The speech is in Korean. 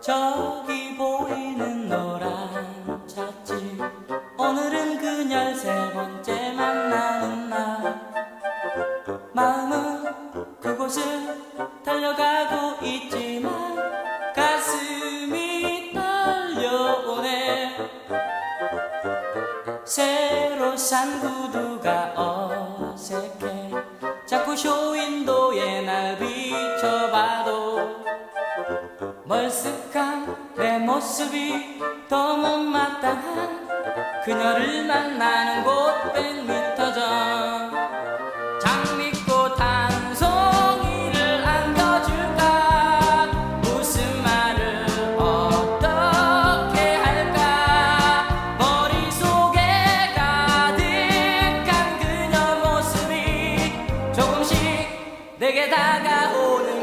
저기 보이는 노란 차지 오늘은 그녀를 세 번째 만나는 날. 마음은 그곳을 달려가고 있지만 가슴이 떨려오네. 새로 산 구두가 어색해. 자꾸 쇼윈도에 날 비춰봐도 멀숙한 내 모습이 더 못마땅한 그녀를 만나는 곳 100미터 전 장미꽃 한 송이를 안겨줄까? 무슨 말을 어떻게 할까? 머릿속에 가득한 그녀 모습이 조금씩 내게 다가오는